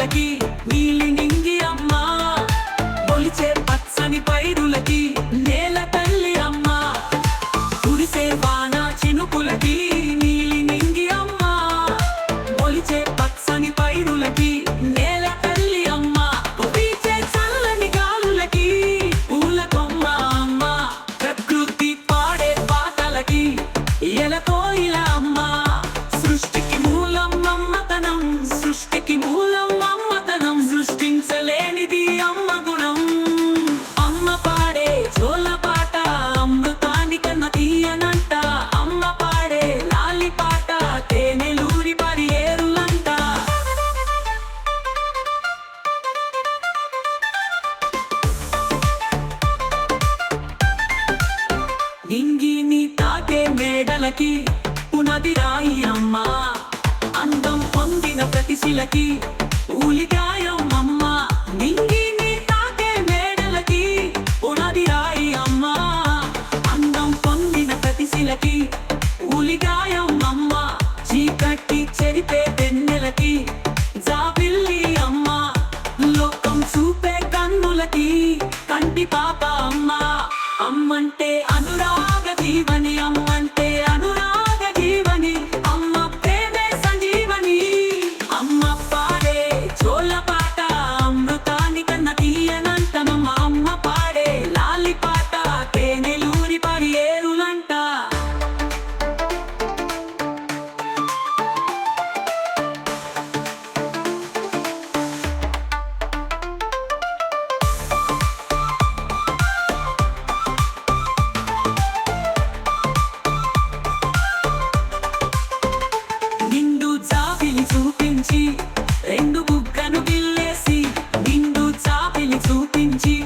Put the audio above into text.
aquí. మనకి పునది రాయి అమ్మ. అందం పొందిన ప్రతి శిలకి చెరిపే జాబిల్లి లోకం చూపే కంటి పాప అమ్మంటే అనురాగ దీవని అమ్మ. 注定几